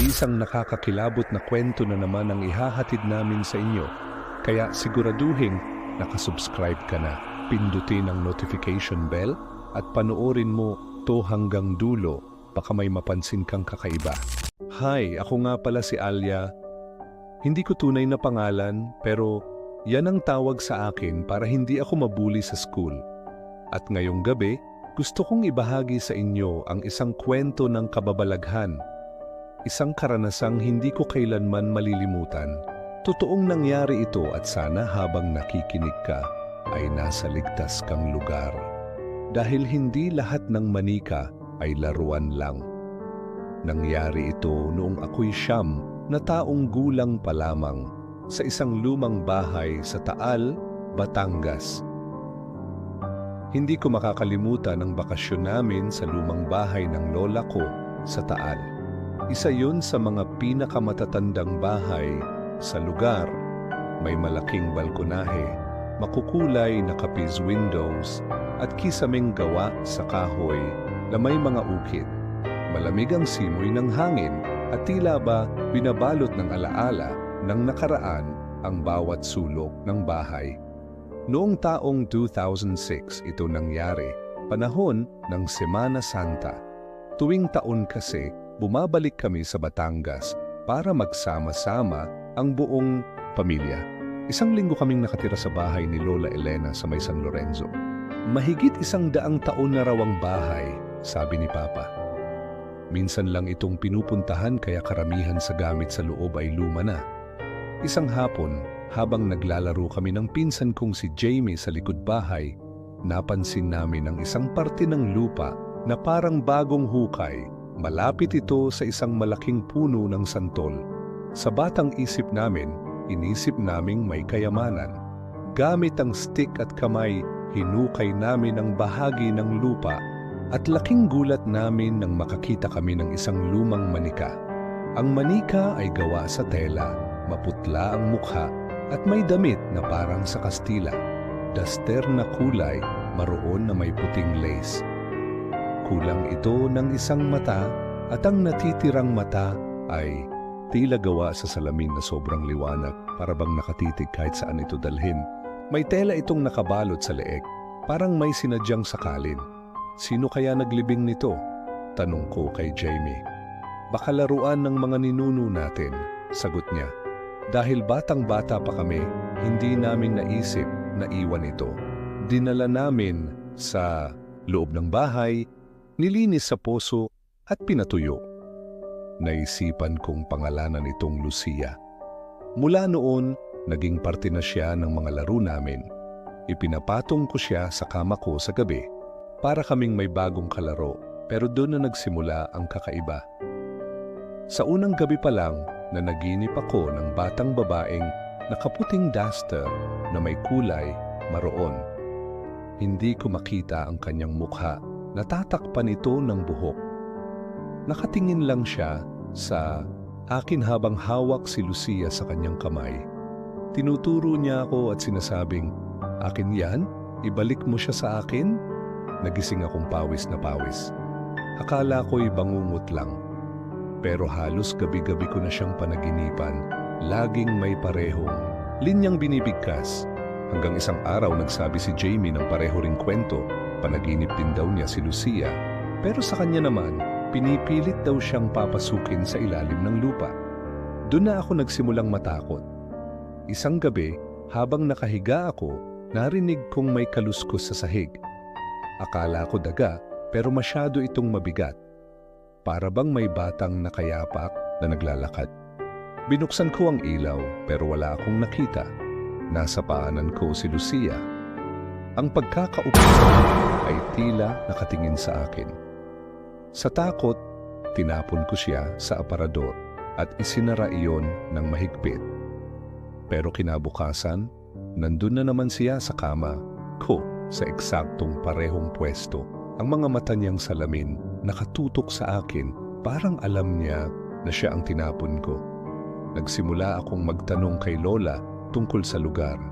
Isang nakakakilabot na kwento na naman ang ihahatid namin sa inyo. Kaya siguraduhin nakasubscribe ka na. Pindutin ang notification bell at panoorin mo to hanggang dulo. Baka may mapansin kang kakaiba. Hi, ako nga pala si Alia. Hindi ko tunay na pangalan pero yan ang tawag sa akin para hindi ako mabuli sa school. At ngayong gabi, gusto kong ibahagi sa inyo ang isang kwento ng kababalaghan. Isang karanasang hindi ko kailanman malilimutan. Totoong nangyari ito at sana habang nakikinig ka ay nasa ligtas kang lugar. Dahil hindi lahat ng manika ay laruan lang. Nangyari ito noong ako'y siyam na taong gulang pa lamang sa isang lumang bahay sa Taal, Batangas. Hindi ko makakalimutan ang bakasyon namin sa lumang bahay ng lola ko sa Taal. Isa yun sa mga pinakamatatandang bahay sa lugar. May malaking balkonahe, makukulay na kapis windows at kisameng gawa sa kahoy na may mga ukit. Malamig ang simoy ng hangin at tila ba binabalot ng alaala ng nakaraan ang bawat sulok ng bahay. Noong taong 2006 ito nangyari, panahon ng Semana Santa. Tuwing taon kasi, bumabalik kami sa Batangas para magsama-sama ang buong pamilya. Isang linggo kaming nakatira sa bahay ni Lola Elena sa may San Lorenzo. Mahigit isang daang taon na raw ang bahay, sabi ni Papa. Minsan lang itong pinupuntahan kaya karamihan sa gamit sa loob ay luma na. Isang hapon, habang naglalaro kami ng pinsan kong si Jamie sa likod bahay, napansin namin ang isang parte ng lupa na parang bagong hukay. Malapit ito sa isang malaking puno ng santol. Sa batang isip namin, inisip naming may kayamanan. Gamit ang stick at kamay, hinukay namin ang bahagi ng lupa at laking gulat namin nang makakita kami ng isang lumang manika. Ang manika ay gawa sa tela, maputla ang mukha at may damit na parang sa Kastila. Daster na kulay, maroon na may puting lace. Kulang ito ng isang mata at ang natitirang mata ay tila gawa sa salamin na sobrang liwanag para bang nakatitig kahit saan ito dalhin. May tela itong nakabalot sa leeg, parang may sinadyang sakalin. Sino kaya naglibing nito? Tanong ko kay Jamie. Baka laruan ng mga ninuno natin, sagot niya. Dahil batang-bata pa kami, hindi namin naisip na iwan ito. Dinala namin sa loob ng bahay, nilinis sa poso at pinatuyo. Naisipan kong pangalanan itong Lucia. Mula noon, naging parte na siya ng mga laro namin. Ipinapatong ko siya sa kama ko sa gabi para kaming may bagong kalaro pero doon na nagsimula ang kakaiba. Sa unang gabi pa lang, na naginip ako ng batang babaeng nakaputing duster na may kulay maroon. Hindi ko makita ang kanyang mukha, natatakpan ito ng buhok. Nakatingin lang siya sa akin habang hawak si Lucia sa kanyang kamay. Tinuturo niya ako at sinasabing, Akin yan? Ibalik mo siya sa akin? Nagising akong pawis na pawis. Akala ko'y bangungot lang. Pero halos gabi-gabi ko na siyang panaginipan, laging may parehong linyang binibigkas. Hanggang isang araw nagsabi si Jamie ng pareho ring kwento, panaginip din daw niya si Lucia. Pero sa kanya naman, pinipilit daw siyang papasukin sa ilalim ng lupa. Doon na ako nagsimulang matakot. Isang gabi, habang nakahiga ako, narinig kong may kaluskos sa sahig. Akala ko daga, pero masyado itong mabigat para bang may batang nakayapak na naglalakad. Binuksan ko ang ilaw pero wala akong nakita. Nasa paanan ko si Lucia. Ang pagkakaupo ay tila nakatingin sa akin. Sa takot, tinapon ko siya sa aparador at isinara iyon ng mahigpit. Pero kinabukasan, nandun na naman siya sa kama ko sa eksaktong parehong pwesto. Ang mga mata niyang salamin nakatutok sa akin parang alam niya na siya ang tinapon ko. Nagsimula akong magtanong kay Lola tungkol sa lugar.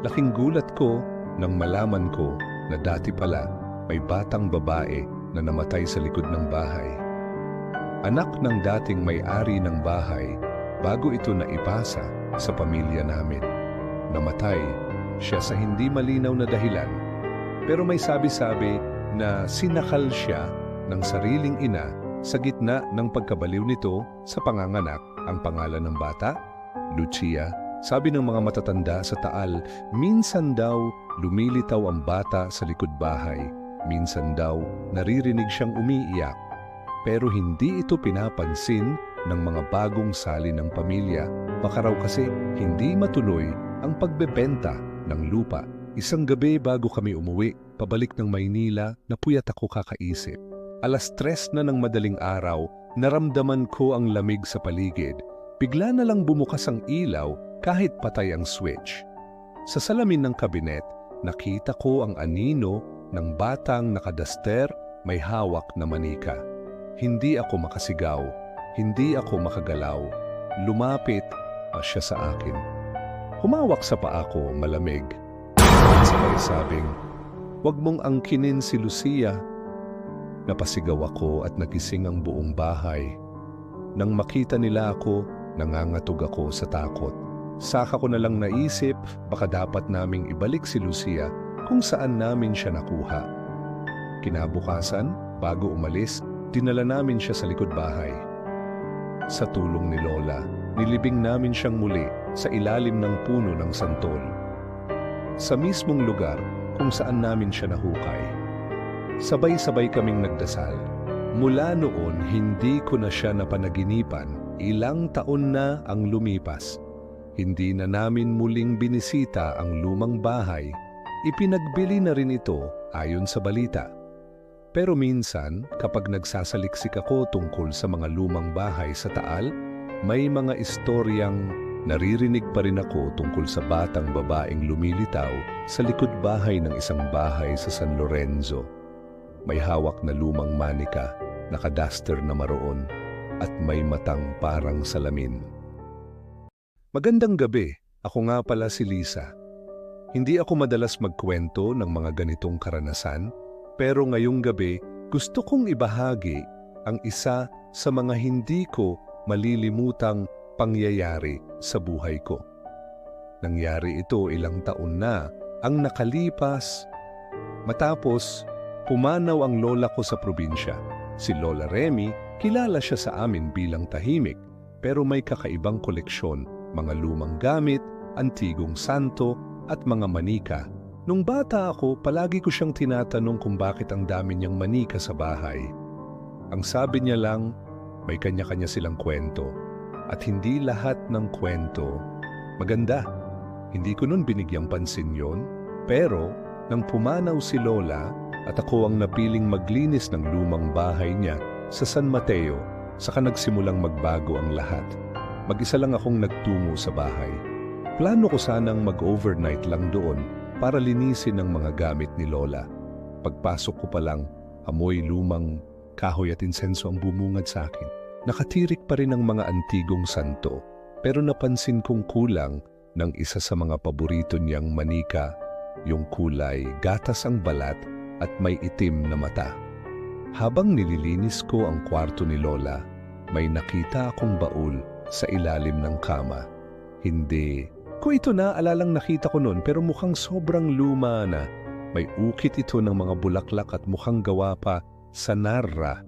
Laking gulat ko nang malaman ko na dati pala may batang babae na namatay sa likod ng bahay. Anak ng dating may-ari ng bahay bago ito naipasa sa pamilya namin. Namatay siya sa hindi malinaw na dahilan pero may sabi-sabi na sinakal siya ng sariling ina sa gitna ng pagkabaliw nito sa panganganak ang pangalan ng bata, Lucia. Sabi ng mga matatanda sa Taal, minsan daw lumilitaw ang bata sa likod bahay. Minsan daw naririnig siyang umiiyak. Pero hindi ito pinapansin ng mga bagong sali ng pamilya. Baka raw kasi hindi matuloy ang pagbebenta ng lupa. Isang gabi bago kami umuwi, pabalik ng Maynila, napuyat ako kakaisip. Alas tres na ng madaling araw, naramdaman ko ang lamig sa paligid. Bigla na lang bumukas ang ilaw kahit patay ang switch. Sa salamin ng kabinet, nakita ko ang anino ng batang nakadaster may hawak na manika. Hindi ako makasigaw, hindi ako makagalaw. Lumapit pa siya sa akin. Humawak sa paa ko malamig. At sabay sabing, Huwag mong angkinin si Lucia. Napasigaw ako at nagising ang buong bahay. Nang makita nila ako, nangangatog ako sa takot. Saka ko na lang naisip baka dapat naming ibalik si Lucia kung saan namin siya nakuha. Kinabukasan, bago umalis, dinala namin siya sa likod bahay. Sa tulong ni Lola, nilibing namin siyang muli sa ilalim ng puno ng santol. Sa mismong lugar kung saan namin siya nahukay. Sabay-sabay kaming nagdasal. Mula noon, hindi ko na siya napanaginipan. Ilang taon na ang lumipas. Hindi na namin muling binisita ang lumang bahay. Ipinagbili na rin ito ayon sa balita. Pero minsan, kapag nagsasaliksik ako tungkol sa mga lumang bahay sa Taal, may mga istoryang naririnig pa rin ako tungkol sa batang babaeng lumilitaw sa likod bahay ng isang bahay sa San Lorenzo. May hawak na lumang manika, nakadaster na maroon, at may matang parang salamin. Magandang gabi, ako nga pala si Lisa. Hindi ako madalas magkwento ng mga ganitong karanasan, pero ngayong gabi gusto kong ibahagi ang isa sa mga hindi ko malilimutang pangyayari sa buhay ko. Nangyari ito ilang taon na ang nakalipas matapos pumanaw ang lola ko sa probinsya. Si Lola Remy, kilala siya sa amin bilang tahimik pero may kakaibang koleksyon mga lumang gamit, antigong santo at mga manika. Nung bata ako, palagi ko siyang tinatanong kung bakit ang dami niyang manika sa bahay. Ang sabi niya lang, may kanya-kanya silang kwento. At hindi lahat ng kwento maganda. Hindi ko nun binigyang pansin yon, pero nang pumanaw si Lola at ako ang napiling maglinis ng lumang bahay niya sa San Mateo, saka nagsimulang magbago ang lahat. Mag-isa lang akong nagtungo sa bahay. Plano ko sanang mag-overnight lang doon para linisin ang mga gamit ni Lola. Pagpasok ko pa lang, amoy lumang kahoy at insenso ang bumungad sa akin. Nakatirik pa rin ang mga antigong santo, pero napansin kong kulang ng isa sa mga paborito niyang manika, yung kulay, gatas ang balat at may itim na mata. Habang nililinis ko ang kwarto ni Lola, may nakita akong baul sa ilalim ng kama. Hindi. Ko ito na, alalang nakita ko noon pero mukhang sobrang luma na. May ukit ito ng mga bulaklak at mukhang gawa pa sa narra.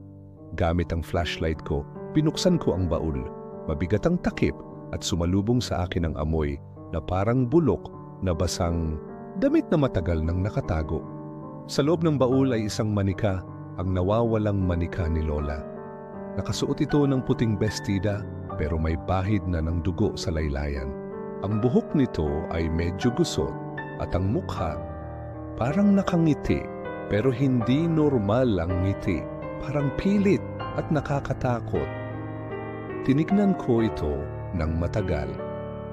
Gamit ang flashlight ko, pinuksan ko ang baul. Mabigat ang takip at sumalubong sa akin ang amoy na parang bulok na basang damit na matagal nang nakatago. Sa loob ng baul ay isang manika, ang nawawalang manika ni Lola. Nakasuot ito ng puting bestida pero may bahid na ng dugo sa laylayan. Ang buhok nito ay medyo gusot at ang mukha parang nakangiti pero hindi normal ang ngiti, parang pilit at nakakatakot. Tinignan ko ito ng matagal.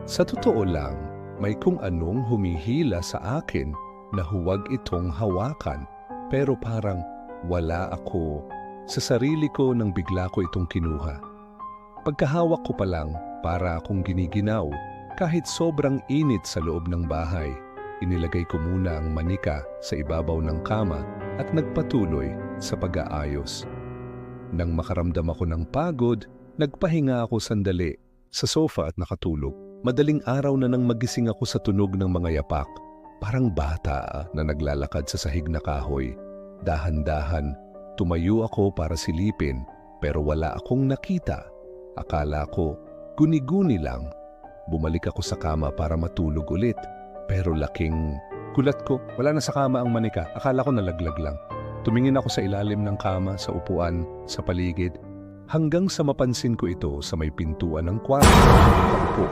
Sa totoo lang, may kung anong humihila sa akin na huwag itong hawakan pero parang wala ako sa sarili ko nang bigla ko itong kinuha. Pagkahawak ko pa lang, para akong giniginaw. Kahit sobrang init sa loob ng bahay, inilagay ko muna ang manika sa ibabaw ng kama at nagpatuloy sa pag-aayos. Nang makaramdam ako ng pagod, nagpahinga ako sandali sa sofa at nakatulog. Madaling araw na nang magising ako sa tunog ng mga yapak. Parang bata na naglalakad sa sahig na kahoy. Dahan-dahan, tumayo ako para silipin pero wala akong nakita. Akala ko, guni-guni lang. Bumalik ako sa kama para matulog ulit. Pero laking kulat ko, wala na sa kama ang manika. Akala ko nalaglag lang. Tumingin ako sa ilalim ng kama, sa upuan, sa paligid. Hanggang sa mapansin ko ito sa may pintuan ng kwarto.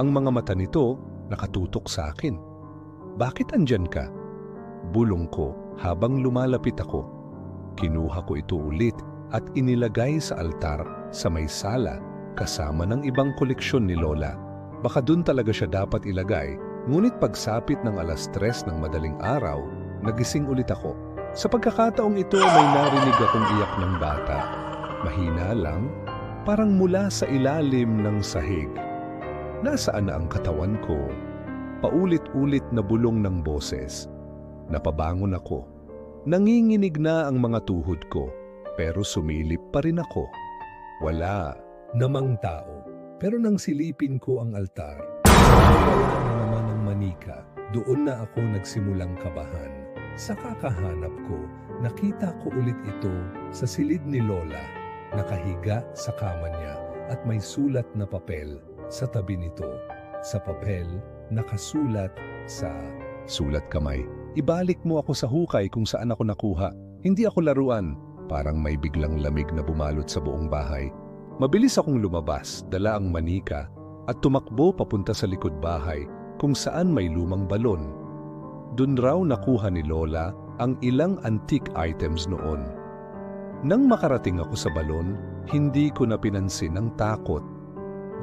Ang mga mata nito nakatutok sa akin. Bakit andyan ka? Bulong ko habang lumalapit ako. Kinuha ko ito ulit at inilagay sa altar sa may sala kasama ng ibang koleksyon ni Lola. Baka dun talaga siya dapat ilagay, ngunit pagsapit ng alas tres ng madaling araw, nagising ulit ako. Sa pagkakataong ito may narinig akong iyak ng bata. Mahina lang, parang mula sa ilalim ng sahig. Nasaan na ang katawan ko? Paulit-ulit na bulong ng boses. Napabangon ako. Nanginginig na ang mga tuhod ko, pero sumilip pa rin ako. Wala namang tao. Pero nang silipin ko ang altar, wala na naman ang manika. Doon na ako nagsimulang kabahan. Sa kakahanap ko, nakita ko ulit ito sa silid ni Lola. Nakahiga sa kama niya at may sulat na papel sa tabi nito. Sa papel, nakasulat sa sulat kamay. Ibalik mo ako sa hukay kung saan ako nakuha. Hindi ako laruan. Parang may biglang lamig na bumalot sa buong bahay. Mabilis akong lumabas, dala ang manika, at tumakbo papunta sa likod bahay kung saan may lumang balon. Doon raw nakuha ni Lola ang ilang antique items noon. Nang makarating ako sa balon, hindi ko na pinansin ang takot.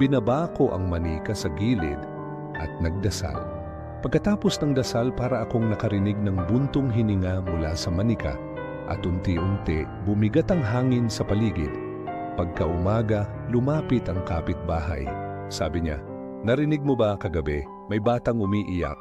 Binaba ko ang manika sa gilid at nagdasal. Pagkatapos ng dasal para akong nakarinig ng buntong hininga mula sa manika at unti-unti bumigat ang hangin sa paligid. Pagkaumaga, lumapit ang kapitbahay. Sabi niya, narinig mo ba kagabi, may batang umiiyak.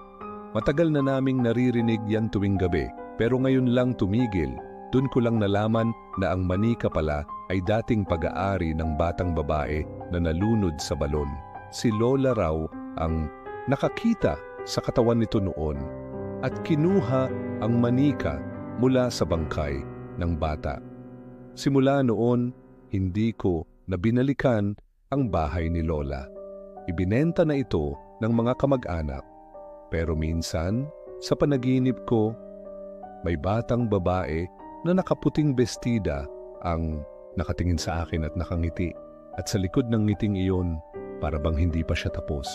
Matagal na naming naririnig yan tuwing gabi, pero ngayon lang tumigil. Doon ko lang nalaman na ang manika pala ay dating pag-aari ng batang babae na nalunod sa balon. Si Lola raw ang nakakita sa katawan nito noon at kinuha ang manika mula sa bangkay ng bata. Simula noon, hindi ko na binalikan ang bahay ni Lola. Ibinenta na ito ng mga kamag-anak. Pero minsan, sa panaginip ko, may batang babae na nakaputing bestida ang nakatingin sa akin at nakangiti. At sa likod ng ngiting iyon, para bang hindi pa siya tapos.